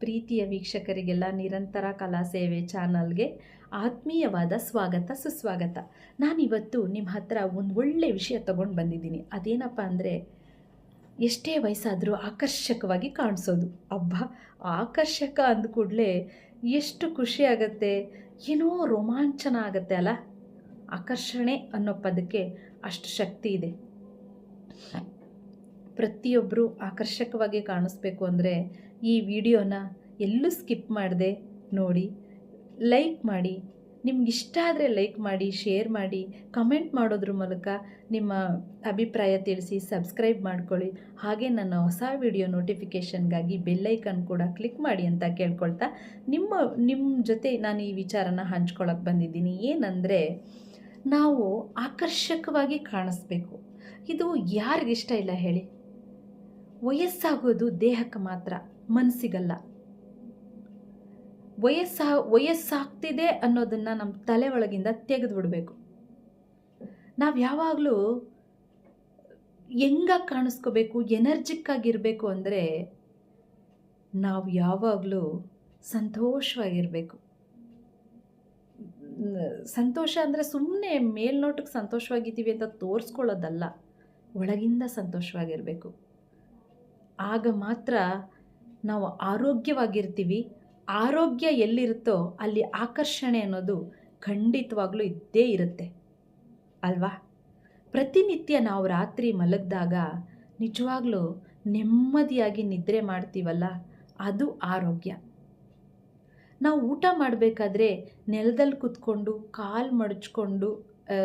ಪ್ರೀತಿಯ ವೀಕ್ಷಕರಿಗೆಲ್ಲ ನಿರಂತರ ಕಲಾ ಸೇವೆ ಚಾನಲ್ಗೆ ಆತ್ಮೀಯವಾದ ಸ್ವಾಗತ, ಸುಸ್ವಾಗತ. ನಾನಿವತ್ತು ನಿಮ್ಮ ಹತ್ರ ಒಂದು ಒಳ್ಳೆಯ ವಿಷಯ ತಗೊಂಡು ಬಂದಿದ್ದೀನಿ. ಅದೇನಪ್ಪ ಅಂದರೆ, ಎಷ್ಟೇ ವಯಸ್ಸಾದರೂ ಆಕರ್ಷಕವಾಗಿ ಕಾಣಿಸೋದು. ಅಬ್ಬ, ಆಕರ್ಷಕ ಅಂದ ಕೂಡಲೇ ಎಷ್ಟು ಖುಷಿ ಆಗುತ್ತೆ. ಏನೋ ರೋಮಾಂಚನ ಆಗುತ್ತೆ ಅಲ್ಲ? ಆಕರ್ಷಣೆ ಅನ್ನೋ ಪದಕ್ಕೆ ಅಷ್ಟು ಶಕ್ತಿ ಇದೆ. ಪ್ರತಿಯೊಬ್ಬರು ಆಕರ್ಷಕವಾಗಿ ಕಾಣಿಸ್ಬೇಕು ಅಂದರೆ ಈ ವಿಡಿಯೋನ ಎಲ್ಲೂ ಸ್ಕಿಪ್ ಮಾಡದೆ ನೋಡಿ, ಲೈಕ್ ಮಾಡಿ. ನಿಮ್ಗೆ ಇಷ್ಟ ಆದರೆ ಲೈಕ್ ಮಾಡಿ, ಶೇರ್ ಮಾಡಿ, ಕಮೆಂಟ್ ಮಾಡೋದ್ರ ಮೂಲಕ ನಿಮ್ಮ ಅಭಿಪ್ರಾಯ ತಿಳಿಸಿ ಸಬ್ಸ್ಕ್ರೈಬ್ ಮಾಡ್ಕೊಳ್ಳಿ. ಹಾಗೆ ನನ್ನ ಹೊಸ ವಿಡಿಯೋ ನೋಟಿಫಿಕೇಷನ್ಗಾಗಿ ಬೆಲ್ಲೈಕನ್ ಕೂಡ ಕ್ಲಿಕ್ ಮಾಡಿ ಅಂತ ಕೇಳ್ಕೊಳ್ತಾ. ನಿಮ್ಮ ನಿಮ್ಮ ಜೊತೆ ನಾನು ಈ ವಿಚಾರನ ಹಂಚ್ಕೊಳ್ಳೋಕೆ ಬಂದಿದ್ದೀನಿ. ಏನಂದರೆ, ನಾವು ಆಕರ್ಷಕವಾಗಿ ಕಾಣಿಸ್ಬೇಕು. ಇದು ಯಾರಿಗಿಷ್ಟ ಇಲ್ಲ ಹೇಳಿ. ವಯಸ್ಸಾಗೋದು ದೇಹಕ್ಕೆ ಮಾತ್ರ ಮನಸ್ಸಿಗಲ್ಲ ವಯಸ್ಸಾ, ವಯಸ್ಸಾಗ್ತಿದೆ ಅನ್ನೋದನ್ನು ನಮ್ಮ ತಲೆ ಒಳಗಿಂದ ತೆಗೆದು ಬಿಡಬೇಕು ನಾವು ಯಾವಾಗಲೂ ಹೆಂಗಾಗಿ ಕಾಣಿಸ್ಕೋಬೇಕು ಎನರ್ಜಿಕ್ ಆಗಿರಬೇಕು ಅಂದರೆ ನಾವು ಯಾವಾಗಲೂ ಸಂತೋಷವಾಗಿರಬೇಕು. ಸಂತೋಷ ಅಂದರೆ ಸುಮ್ಮನೆ ಮೇಲ್ನೋಟಕ್ಕೆ ಸಂತೋಷವಾಗಿದ್ದೀವಿ ಅಂತ ತೋರಿಸ್ಕೊಳ್ಳೋದಲ್ಲ, ಒಳಗಿಂದ ಸಂತೋಷವಾಗಿರಬೇಕು. ಆಗ ಮಾತ್ರ ನಾವು ಆರೋಗ್ಯವಾಗಿರ್ತೀವಿ. ಆರೋಗ್ಯ ಎಲ್ಲಿರುತ್ತೋ ಅಲ್ಲಿ ಆಕರ್ಷಣೆ ಅನ್ನೋದು ಖಂಡಿತವಾಗ್ಲೂ ಇದ್ದೇ ಇರುತ್ತೆ. ಅಲ್ವಾ? ಪ್ರತಿನಿತ್ಯ ನಾವು ರಾತ್ರಿ ಮಲಗಿದಾಗ ನಿಜವಾಗ್ಲೂ ನೆಮ್ಮದಿಯಾಗಿ ನಿದ್ರೆ ಮಾಡ್ತೀವಲ್ಲ? ಅದು ಆರೋಗ್ಯ. ನಾವು ಊಟ ಮಾಡಬೇಕಾದ್ರೆ ನೆಲದಲ್ಲಿ ಕೂತ್ಕೊಂಡು, ಕಾಲು ಮಡಚ್ಕೊಂಡು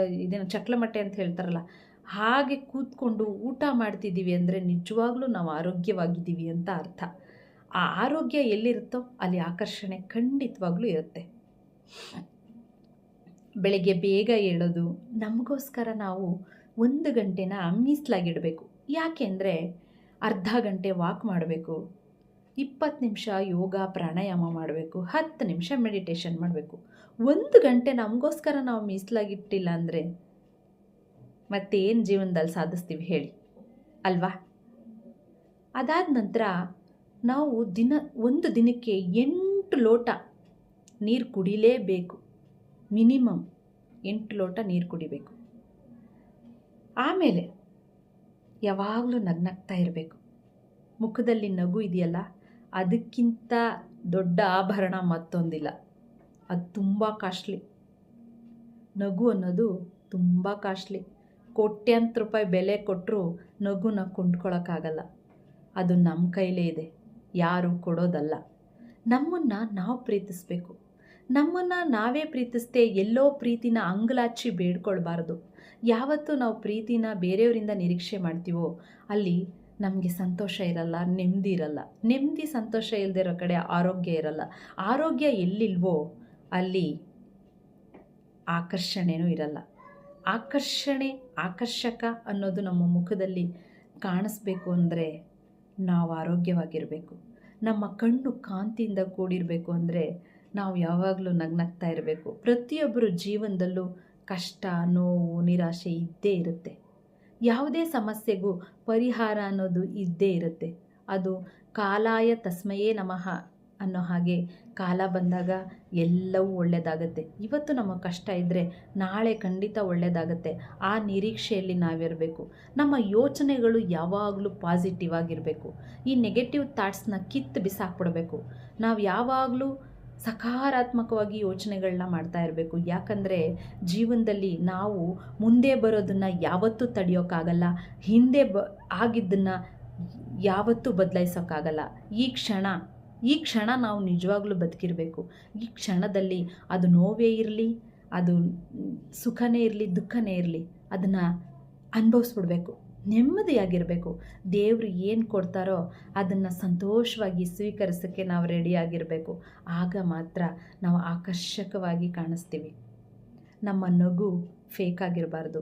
ಇದೇನು ಚಕ್ಲಮಟ್ಟೆ ಅಂತ ಹೇಳ್ತಾರಲ್ಲ ಹಾಗೆ ಕೂತ್ಕೊಂಡು ಊಟ ಮಾಡ್ತಿದ್ದೀವಿ ಅಂದರೆ ನಿಜವಾಗ್ಲೂ ನಾವು ಆರೋಗ್ಯವಾಗಿದ್ದೀವಿ ಅಂತ ಅರ್ಥ. ಆ ಆರೋಗ್ಯ ಎಲ್ಲಿರುತ್ತೋ ಅಲ್ಲಿ ಆಕರ್ಷಣೆ ಖಂಡಿತವಾಗ್ಲೂ ಇರುತ್ತೆ. ಬೆಳಗ್ಗೆ ಬೇಗ ಏಳೋದು, ನಮಗೋಸ್ಕರ ನಾವು ಒಂದು ಗಂಟೆನ ಮೀಸಲಾಗಿಡಬೇಕು. ಯಾಕೆಂದರೆ ಅರ್ಧ ಗಂಟೆ ವಾಕ್ ಮಾಡಬೇಕು, ಇಪ್ಪತ್ತು ನಿಮಿಷ ಯೋಗ, ಪ್ರಾಣಾಯಾಮ ಮಾಡಬೇಕು, ಹತ್ತು ನಿಮಿಷ ಮೆಡಿಟೇಷನ್ ಮಾಡಬೇಕು. ಒಂದು ಗಂಟೆ ನಮಗೋಸ್ಕರ ನಾವು ಮೀಸಲಾಗಿಟ್ಟಿಲ್ಲ ಅಂದರೆ ಮತ್ತೇನು ಜೀವನದಲ್ಲಿ ಸಾಧಿಸ್ತೀವಿ ಹೇಳಿ. ಅಲ್ವಾ? ಅದಾದ ನಂತರ ನಾವು ದಿನ, ಒಂದು ದಿನಕ್ಕೆ ಎಂಟು ಲೋಟ ನೀರು ಕುಡಿಲೇಬೇಕು. ಮಿನಿಮಮ್ ಎಂಟು ಲೋಟ ನೀರು ಕುಡಿಬೇಕು. ಆಮೇಲೆ ಯಾವಾಗಲೂ ನಗ್ನಗ್ತಾ ಇರಬೇಕು. ಮುಖದಲ್ಲಿ ನಗು ಇದೆಯಲ್ಲ, ಅದಕ್ಕಿಂತ ದೊಡ್ಡ ಆಭರಣ ಮತ್ತೊಂದಿಲ್ಲ. ಅದು ತುಂಬ ಕಾಸ್ಟ್ಲಿ. ನಗು ಅನ್ನೋದು ತುಂಬ ಕಾಸ್ಟ್ಲಿ. ಕೋಟ್ಯಾಂತರ ರೂಪಾಯಿ ಬೆಲೆ ಕೊಟ್ಟರು ನಗುನ ಕೊಂಡ್ಕೊಳ್ಳೋಕ್ಕಾಗಲ್ಲ ಅದು ನಮ್ಮ ಕೈಲೇ ಇದೆ. ಯಾರು ಕೊಡೋದಲ್ಲ. ನಮ್ಮನ್ನು ನಾವು ಪ್ರೀತಿಸ್ಬೇಕು. ನಮ್ಮನ್ನು ನಾವೇ ಪ್ರೀತಿಸ್ತೇ ಎಲ್ಲೋ ಪ್ರೀತಿನ ಅಂಗಲಾಚಿ ಬೇಡ್ಕೊಳ್ಬಾರ್ದು. ಯಾವತ್ತು ನಾವು ಪ್ರೀತಿನ ಬೇರೆಯವರಿಂದ ನಿರೀಕ್ಷೆ ಮಾಡ್ತೀವೋ, ಅಲ್ಲಿ ನಮಗೆ ಸಂತೋಷ ಇರಲ್ಲ, ನೆಮ್ಮದಿ ಇರಲ್ಲ. ನೆಮ್ಮದಿ ಸಂತೋಷ ಇಲ್ಲದಿರೋ ಕಡೆ ಆರೋಗ್ಯ ಇರಲ್ಲ. ಆರೋಗ್ಯ ಎಲ್ಲಿಲ್ವೋ, ಅಲ್ಲಿ ಆಕರ್ಷಣೆಯೂ ಇರಲ್ಲ. ಆಕರ್ಷಣೆ, ಆಕರ್ಷಕ ಅನ್ನೋದು ನಮ್ಮ ಮುಖದಲ್ಲಿ ಕಾಣಿಸ್ಬೇಕು ಅಂದರೆ ನಾವು ಆರೋಗ್ಯವಾಗಿರಬೇಕು. ನಮ್ಮ ಕಣ್ಣು ಕಾಂತಿಯಿಂದ ಕೂಡಿರಬೇಕು ಅಂದರೆ ನಾವು ಯಾವಾಗಲೂ ನಗ್ನಗ್ತಾ ಇರಬೇಕು. ಪ್ರತಿಯೊಬ್ಬರು ಜೀವನದಲ್ಲೂ ಕಷ್ಟ, ನೋವು, ನಿರಾಶೆ ಇದ್ದೇ ಇರುತ್ತೆ. ಯಾವುದೇ ಸಮಸ್ಯೆಗೂ ಪರಿಹಾರ ಅನ್ನೋದು ಇದ್ದೇ ಇರುತ್ತೆ. ಅದು ಕಾಲಾಯ ತಸ್ಮಯೇ ನಮಃ. ಅನ್ನೋ ಹಾಗೆ ಕಾಲ ಬಂದಾಗ ಎಲ್ಲವೂ ಒಳ್ಳೆಯದಾಗತ್ತೆ ಇವತ್ತು ನಮ್ಮ ಕಷ್ಟ ಇದ್ದರೆ ನಾಳೆ ಖಂಡಿತ ಒಳ್ಳೆಯದಾಗತ್ತೆ ಆ ನಿರೀಕ್ಷೆಯಲ್ಲಿ ನಾವಿರಬೇಕು. ನಮ್ಮ ಯೋಚನೆಗಳು ಯಾವಾಗಲೂ ಪಾಸಿಟಿವ್ ಆಗಿರಬೇಕು. ಈ ನೆಗೆಟಿವ್ ಥಾಟ್ಸ್ನ ಕಿತ್ತು ಬಿಸಾಕ್ಬಿಡಬೇಕು. ನಾವು ಯಾವಾಗಲೂ ಸಕಾರಾತ್ಮಕವಾಗಿ ಯೋಚನೆಗಳನ್ನ ಮಾಡ್ತಾ ಇರಬೇಕು. ಯಾಕಂದರೆ ಜೀವನದಲ್ಲಿ ನಾವು ಮುಂದೆ ಬರೋದನ್ನು ಯಾವತ್ತೂ ತಡೆಯೋಕ್ಕಾಗಲ್ಲ ಹಿಂದೆ ಬ ಆಗಿದ್ದನ್ನು ಯಾವತ್ತೂ ಬದಲಾಯಿಸೋಕ್ಕಾಗಲ್ಲ ಈ ಕ್ಷಣ ಈ ಕ್ಷಣ ನಾವು ನಿಜವಾಗ್ಲೂ ಬದುಕಿರಬೇಕು. ಈ ಕ್ಷಣದಲ್ಲಿ ಅದು ನೋವೇ ಇರಲಿ, ಅದು ಸುಖನೇ ಇರಲಿ, ದುಃಖನೇ ಇರಲಿ, ಅದನ್ನು ಅನುಭವಿಸ್ಬಿಡ್ಬೇಕು. ನೆಮ್ಮದಿಯಾಗಿರಬೇಕು. ದೇವರು ಏನು ಕೊಡ್ತಾರೋ ಅದನ್ನು ಸಂತೋಷವಾಗಿ ಸ್ವೀಕರಿಸೋಕ್ಕೆ ನಾವು ರೆಡಿಯಾಗಿರಬೇಕು ಆಗ ಮಾತ್ರ ನಾವು ಆಕರ್ಷಕವಾಗಿ ಕಾಣಿಸ್ತೀವಿ. ನಮ್ಮ ನಗು ಫೇಕ್ ಆಗಿರಬಾರ್ದು.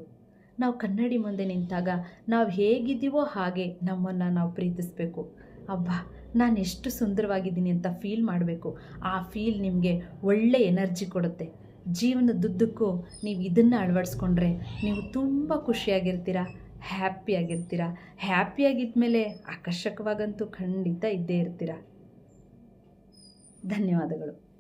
ನಾವು ಕನ್ನಡಿ ಮುಂದೆ ನಿಂತಾಗ ನಾವು ಹೇಗಿದ್ದೀವೋ ಹಾಗೆ ನಮ್ಮನ್ನು ನಾವು ಪ್ರೀತಿಸಬೇಕು. ಅಬ್ಬಾ ನಾನು ಎಷ್ಟು ಸುಂದರವಾಗಿದ್ದೀನಿ ಅಂತ ಫೀಲ್ ಮಾಡಬೇಕು. ಆ ಫೀಲ್ ನಿಮಗೆ ಒಳ್ಳೆ ಎನರ್ಜಿ ಕೊಡುತ್ತೆ. ಜೀವನದುದ್ದಕ್ಕೂ ನೀವು ಇದನ್ನು ಅಳವಡಿಸ್ಕೊಂಡ್ರೆ ನೀವು ತುಂಬ ಖುಷಿಯಾಗಿರ್ತೀರ ಹ್ಯಾಪಿಯಾಗಿರ್ತೀರ ಹ್ಯಾಪಿಯಾಗಿದ್ಮೇಲೆ ಆಕರ್ಷಕವಾಗಂತೂ ಖಂಡಿತ ಇದ್ದೇ ಇರ್ತೀರ. ಧನ್ಯವಾದಗಳು.